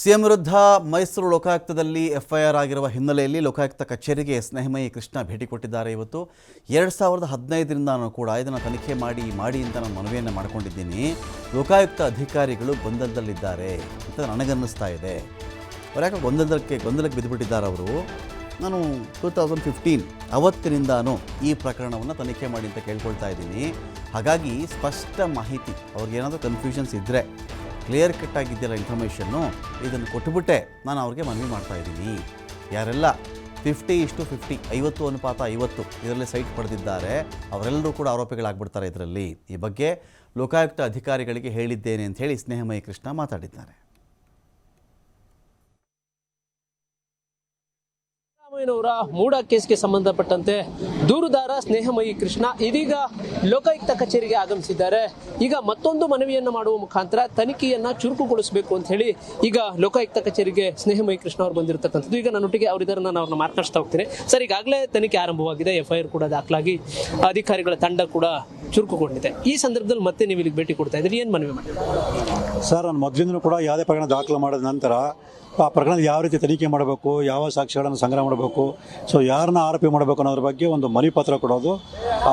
CM ವಿರುದ್ಧ Mysuru ಲೋಕಾಯುಕ್ತದಲ್ಲಿ FIR ಆಗಿರುವ ಹಿನ್ನೆಲೆಯಲ್ಲಿ ಲೋಕಾಯುಕ್ತ ಕಚೇರಿಗೆ ಸ್ನೇಹಮಯಿ ಕೃಷ್ಣ ಭೇಟಿ ಕೊಟ್ಟಿದ್ದಾರೆ. ಇವತ್ತು ಎರಡು ಸಾವಿರದ ಹದಿನೈದರಿಂದ ನಾನು ಕೂಡ ಇದನ್ನು ತನಿಖೆ ಮಾಡಿ ಮಾಡಿ ಅಂತ ನಾನು ಮನವಿಯನ್ನು ಮಾಡಿಕೊಂಡಿದ್ದೀನಿ. ಲೋಕಾಯುಕ್ತ ಅಧಿಕಾರಿಗಳು ಗೊಂದಲದಲ್ಲಿದ್ದಾರೆ ಅಂತ ನನಗನ್ನಿಸ್ತಾ ಇದೆ. ಅವ್ರು ಯಾಕೆ ಗೊಂದಲಕ್ಕೆ ಗೊಂದಲಕ್ಕೆ ಬಿದ್ದುಬಿಟ್ಟಿದ್ದಾರೆ ಅವರು. ನಾನು ಟೂ ತೌಸಂಡ್ ಫಿಫ್ಟೀನ್ ಅವತ್ತಿನಿಂದಾನು ಈ ಪ್ರಕರಣವನ್ನು ತನಿಖೆ ಮಾಡಿ ಅಂತ ಕೇಳ್ಕೊಳ್ತಾ ಇದ್ದೀನಿ. ಹಾಗಾಗಿ ಸ್ಪಷ್ಟ ಮಾಹಿತಿ, ಅವ್ರಿಗೇನಾದರೂ ಕನ್ಫ್ಯೂಷನ್ಸ್ ಇದ್ದರೆ ಕ್ಲಿಯರ್ ಕಟ್ ಆಗಿದ್ದೆಲ್ಲ ಇನ್ಫಾರ್ಮೇಷನ್ನು ಇದನ್ನು ಕೊಟ್ಟುಬಿಟ್ಟೆ ನಾನು ಅವ್ರಿಗೆ ಮನವಿ ಮಾಡ್ತಾ ಇದ್ದೀನಿ. ಯಾರೆಲ್ಲ ಫಿಫ್ಟಿ ಇಷ್ಟು ಫಿಫ್ಟಿ ಐವತ್ತು ಅನುಪಾತ ಐವತ್ತು ಇದರಲ್ಲಿ ಸೈಟ್ ಪಡೆದಿದ್ದಾರೆ, ಅವರೆಲ್ಲರೂ ಕೂಡ ಆರೋಪಿಗಳಾಗ್ಬಿಡ್ತಾರೆ ಇದರಲ್ಲಿ. ಈ ಬಗ್ಗೆ ಲೋಕಾಯುಕ್ತ ಅಧಿಕಾರಿಗಳಿಗೆ ಹೇಳಿದ್ದೇನೆ ಅಂತ ಹೇಳಿ ಸ್ನೇಹಮಯಿ ಕೃಷ್ಣ ಮಾತಾಡಿದ್ದಾರೆ. ಸಿದ್ದರಾಮಯ್ಯನವರ ಮೂಡ ಕೇಸ್ಗೆ ಸಂಬಂಧಪಟ್ಟಂತೆ ದೂರುದಾರ ಸ್ನೇಹಮಯಿ ಕೃಷ್ಣ ಇದೀಗ ಲೋಕಾಯುಕ್ತ ಕಚೇರಿಗೆ ಆಗಮಿಸಿದ್ದಾರೆ. ಈಗ ಮತ್ತೊಂದು ಮನವಿಯನ್ನು ಮಾಡುವ ಮುಖಾಂತರ ತನಿಖೆಯನ್ನ ಚುರುಕುಗೊಳಿಸಬೇಕು ಅಂತ ಹೇಳಿ ಈಗ ಲೋಕಾಯುಕ್ತ ಕಚೇರಿಗೆ ಸ್ನೇಹಮಯಿ ಕೃಷ್ಣ ಅವರು ಬಂದಿರತಕ್ಕಂಥದ್ದು. ಈಗ ನನ್ನೊಟ್ಟಿಗೆ ಅವರಿದ್ದಾರೆ ನಾನು ಅವ್ರನ್ನ ಮಾತನಾಡ್ತಾ ಹೋಗ್ತೀನಿ. ಸರ್, ಈಗಾಗಲೇ ತನಿಖೆ ಆರಂಭವಾಗಿದೆ. ಎಫ್ಐಆರ್ ಕೂಡ ದಾಖಲಾಗಿ ಅಧಿಕಾರಿಗಳ ತಂಡ ಕೂಡ ಚುರುಕುಗೊಂಡಿದೆ. ಈ ಸಂದರ್ಭದಲ್ಲಿ ಮತ್ತೆ ನೀವು ಇಲ್ಲಿಗೆ ಭೇಟಿ ಕೊಡ್ತಾ ಇದ್ರಿ ಏನ್ ಮನವಿ ಮಾಡಿ ಸರ್, ನಾನು ಮೊದಲಿಂದಲೂ ಕೂಡ ಯಾವುದೇ ಪ್ರಕರಣ ದಾಖಲು ಮಾಡಿದ ನಂತರ ಆ ಪ್ರಕರಣ ಯಾವ ರೀತಿ ತನಿಖೆ ಮಾಡಬೇಕು, ಯಾವ ಸಾಕ್ಷ್ಯಗಳನ್ನು ಸಂಗ್ರಹ ಮಾಡಬೇಕು ಸೊ ಯಾರನ್ನ ಆರೋಪಿ ಮಾಡಬೇಕು ಅನ್ನೋದ್ರ ಬಗ್ಗೆ ಒಂದು ಮನವಿ ಪತ್ರ ಕೊಡೋದು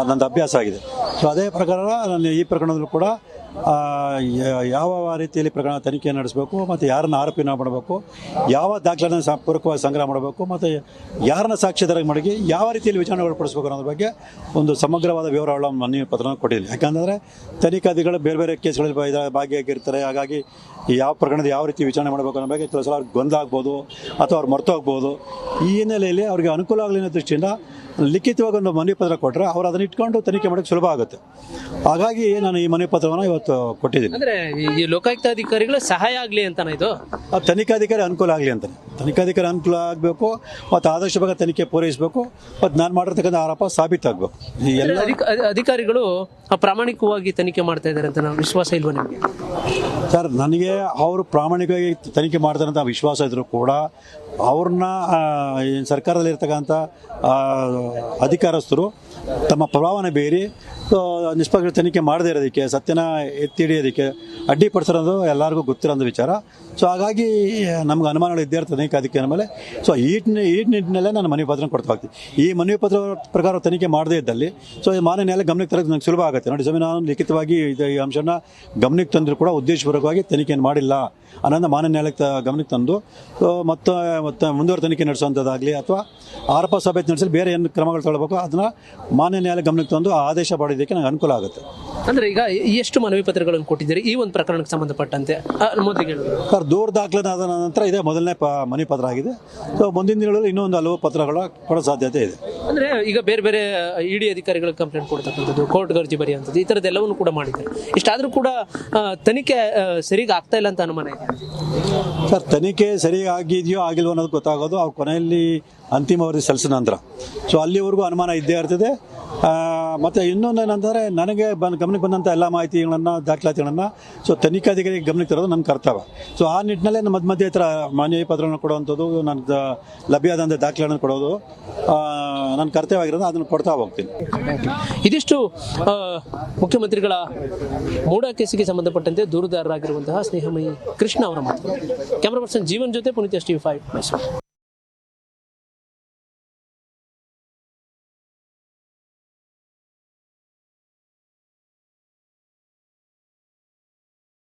ನಂದು ಅಭ್ಯಾಸ ಆಗಿದೆ. ಸೊ ಅದೇ ಪ್ರಕಾರ ನಾನು ಈ ಪ್ರಕರಣದಲ್ಲೂ ಕೂಡ ಯಾವ ರೀತಿಯಲ್ಲಿ ಪ್ರಕರಣ ತನಿಖೆ ನಡೆಸಬೇಕು, ಮತ್ತು ಯಾರನ್ನ ಆರೋಪಿನ ಮಾಡಬೇಕು, ಯಾವ ದಾಖಲೆಯನ್ನು ಪೂರಕವಾಗಿ ಸಂಗ್ರಹ ಮಾಡಬೇಕು, ಮತ್ತು ಯಾರನ್ನ ಸಾಕ್ಷಿದಾರ ಮಾಡಿ, ಯಾವ ರೀತಿಯಲ್ಲಿ ವಿಚಾರಣೆ ಒಳಪಡಿಸಬೇಕು ಅನ್ನೋದ್ರ ಬಗ್ಗೆ ಒಂದು ಸಮಗ್ರವಾದ ವಿವರಗಳ ಮನವಿ ಪತ್ರ ಕೊಟ್ಟಿದ್ದೀನಿ ಯಾಕಂದರೆ ತನಿಖಾಧಿಗಳು ಬೇರೆ ಬೇರೆ ಕೇಸ್ಗಳಲ್ಲಿ ಇದ್ರ ಭಾಗಿಯಾಗಿರ್ತಾರೆ. ಹಾಗಾಗಿ ಯಾವ ಪ್ರಕರಣದ ಯಾವ ರೀತಿ ವಿಚಾರಣೆ ಮಾಡಬೇಕು ಅನ್ನೋ ಬಗ್ಗೆ ಕೆಲಸ ಅವ್ರಿಗೆ ಗೊಂದಲ ಆಗ್ಬೋದು, ಅಥವಾ ಅವ್ರು ಮರ್ತು ಹೋಗ್ಬೋದು ಈ ಹಿನ್ನೆಲೆಯಲ್ಲಿ ಅವರಿಗೆ ಅನುಕೂಲ ಆಗಲಿ ಅನ್ನೋ ದೃಷ್ಟಿಯಿಂದ ಲಿಖಿತವಾಗಿ ಒಂದು ಮನವಿ ಪತ್ರ ಕೊಟ್ಟರೆ ಅವ್ರು ಅದನ್ನ ಇಟ್ಕೊಂಡು ತನಿಖೆ ಮಾಡೋಕ್ಕೆ ಸುಲಭ ಆಗುತ್ತೆ. ಹಾಗಾಗಿ ನಾನು ಈ ಮನವಿ ಪತ್ರವನ್ನು ಇವತ್ತು ಕೊಟ್ಟಿದ್ದೀನಿ. ಅಂದ್ರೆ ಈ ಲೋಕಾಯುಕ್ತ ಅಧಿಕಾರಿಗಳು ಸಹಾಯ ಆಗಲಿ ಅಂತಾನೆ ಇದು? ಆ ತನಿಖಾಧಿಕಾರಿ ಅನುಕೂಲ ಆಗಲಿ ಅಂತಾನೆ. ತನಿಖಾಧಿಕಾರಿ ಅನುಕೂಲ ಆಗಬೇಕು ಮತ್ತು ಆದಷ್ಟು ಭಾಗ ತನಿಖೆ ಪೂರೈಸಬೇಕು ಮತ್ತು ನಾನು ಮಾಡಿರ್ತಕ್ಕಂಥ ಆರೋಪ ಸಾಬೀತಾಗಬೇಕು. ಈ ಎಲ್ಲ ಅಧಿಕ- ಅಧಿ- ಅಧಿಕಾರಿಗಳು ಪ್ರಾಮಾಣಿಕವಾಗಿ ತನಿಖೆ ಮಾಡ್ತಾ ಇದ್ದಾರೆ ಅಂತ ನಾವು ವಿಶ್ವಾಸ ಇಲ್ವಾ ನಿಮಗೆ? ಸರ್ ನನಗೆ ಅವರು ಪ್ರಾಮಾಣಿಕವಾಗಿ ತನಿಖೆ ಮಾಡ್ತಾರೆ ಅಂತ ವಿಶ್ವಾಸ ಇದ್ದರೂ ಕೂಡ ಅವ್ರನ್ನ ಸರ್ಕಾರದಲ್ಲಿರ್ತಕ್ಕಂಥ ಅಧಿಕಾರಸ್ಥರು ತಮ್ಮ ಪ್ರಭಾವನ ಬೇರಿ ನಿಷ್ಪಕ್ಷ ತನಿಖೆ ಮಾಡದೇ ಇರೋದಕ್ಕೆ, ಸತ್ಯನ ಎತ್ತಿ ಹಿಡಿಯೋದಕ್ಕೆ ಅಡ್ಡಿಪಡಿಸಿರೋದು ಎಲ್ಲರಿಗೂ ಗೊತ್ತಿರೋದು ವಿಚಾರ. ಸೊ, ಹಾಗಾಗಿ, ನಮ್ಗೆ ಅನುಮಾನಗಳು ಇದ್ದೇ ಇರ್ತದೆ ಅದಕ್ಕೆ ಮೇಲೆ. ಸೊ, ಈ ಈ ನಿಟ್ಟಿನಲ್ಲೇ ನಾನು ಮನವಿ ಪತ್ರ ಕೊಡ್ತಾ ಹೋಗ್ತೀನಿ. ಈ ಮನವಿ ಪತ್ರ ಪ್ರಕಾರ ತನಿಖೆ ಮಾಡದೇ ಇದ್ದಲ್ಲಿ, ಸೊ, ಈ ಮಾನ್ಯ ನ್ಯಾಯಾಲಯ ಗಮನಕ್ಕೆ ತರೋದು ನನಗೆ ಸುಲಭ ಆಗುತ್ತೆ. ನೋಡಿ ಸಮಯ ನಾನು ಲಿಖಿತವಾಗಿ ಈ ಅಂಶನ ಗಮನಕ್ಕೆ ತಂದರೂ ಕೂಡ ಉದ್ದೇಶಪೂರ್ವಕವಾಗಿ ತನಿಖೆಯನ್ನು ಮಾಡಿಲ್ಲ ಅನ್ನೋದನ್ನ ಮಾನ್ಯ ತ- ಗಮನಕ್ಕೆ ತಂದು ಮತ್ತು ಮತ್ತು ಮುಂದುವರೆ ತನಿಖೆ ನಡೆಸುವಂಥದ್ದಾಗಲಿ ಅಥವಾ ಆರೋಪ ಸಭೆ ನಡೆಸಲು ಬೇರೆ ಏನು ಕ್ರಮಗಳು ತಗೊಳ್ಬೇಕು, ಅದನ್ನ ಮಾನ್ಯ ನ್ಯಾಯಾಲಯ ಗಮನಕ್ಕೆ ತಂದು ಆದೇಶ ಆದೇಶ ಮಾಡೋದಕ್ಕೆ ನಂಗೆ ಅನುಕೂಲ ಆಗುತ್ತೆ. ಅಂದ್ರೆ ಈಗ ಎಷ್ಟು ಮನವಿ ಪತ್ರಗಳನ್ನು ಕೊಟ್ಟಿದ್ದೀರಿ? ಈ ಒಂದು ಪ್ರಕರಣಕ್ಕೆ ಸಂಬಂಧಪಟ್ಟಂತೆ. ಆ, ಮೊದಲಿಗೆ ಹೇಳಿ. ಸರ್ ದೂರ ದಾಖಲಾದ ನಂತರ ಇದೇ ಮೊದಲನೇ ಪ ಮನವಿ ಪತ್ರ ಆಗಿದೆ. ಸೊ ಮುಂದಿನ ದಿನಗಳಲ್ಲಿ ಇನ್ನೊಂದು ಹಲವು ಪತ್ರಗಳು ಕೊಡೋ ಸಾಧ್ಯತೆ ಇದೆ. ಅಂದ್ರೆ ಈಗ ಬೇರೆ ಬೇರೆ ಇಡಿ ಅಧಿಕಾರಿಗಳಿಗೆ ಕಂಪ್ಲೇಂಟ್ ಕೊಡ್ತಕ್ಕಂಥದ್ದು ಕೋರ್ಟ್ ಗರ್ಜಿ ಬರೆಯುವಂಥದ್ದು ಈ ಥರದ್ದೆಲ್ಲವನ್ನು ಕೂಡ ಮಾಡಿದ್ದಾರೆ. ಇಷ್ಟಾದರೂ ಕೂಡ ಆ, ತನಿಖೆ ಆ, ಸರಿಗೆ ಆಗ್ತಾ ಇಲ್ಲ ಅಂತ ಅನುಮಾನ ಇದೆ. ಸರ್ ತನಿಖೆ ಸರಿಯಾಗಿ ಆಗಿದೆಯೋ ಆಗಿಲ್ವೋ ಅನ್ನೋದು ಗೊತ್ತಾಗೋದು ಅವ್ರ ಕೊನೆಯಲ್ಲಿ ಅಂತಿಮ ವರದಿ ಸಲ್ಲಿಸಿದ ನಂತರ. ಸೊ ಅಲ್ಲಿವರೆಗೂ ಅನುಮಾನ ಇದ್ದೇ ಇರ್ತದೆ. ಮತ್ತೆ ಇನ್ನೊಂದು ಏನಂದರೆ ನನಗೆ ಬಂದು, ಗಮನಕ್ಕೆ ಬಂದಂಥ ಎಲ್ಲ ಮಾಹಿತಿಗಳನ್ನು, ದಾಖಲಾತಿಗಳನ್ನು, ಸೊ ತನಿಖಾಧಿಕಾರಿ ಗಮನಕ್ಕೆ ತರೋದು ನನ್ನ ಕರ್ತವ್ಯ. ಸೊ ಆ ನಿಟ್ಟಿನಲ್ಲೇ ನಮ್ಮ ಮಧ್ಯ ಮಧ್ಯೆ ಹತ್ರ ಮಾನ್ಯ ಪತ್ರವನ್ನು ಕೊಡುವಂಥದ್ದು, ನನ್ನ ಲಭ್ಯವಾದಂಥ ದಾಖಲೆಗಳನ್ನು ಕೊಡೋದು ನನ್ನ ಕರ್ತವ್ಯ ಆಗಿರೋದು ಅದನ್ನು ಕೊಡ್ತಾ ಹೋಗ್ತೀನಿ. ಇದಿಷ್ಟು ಮುಖ್ಯಮಂತ್ರಿಗಳ ಮೂಡ ಕೇಸಿಗೆ ಸಂಬಂಧಪಟ್ಟಂತೆ ದೂರುದಾರರಾಗಿರುವಂತಹ ಸ್ನೇಹಮಯಿ ಕೃಷ್ಣ ಅವರ ಮಾತು. ಕ್ಯಾಮ್ರಾ ಪರ್ಸನ್ ಜೀವನ್ ಜೊತೆ Puneeth S T five Mysuru.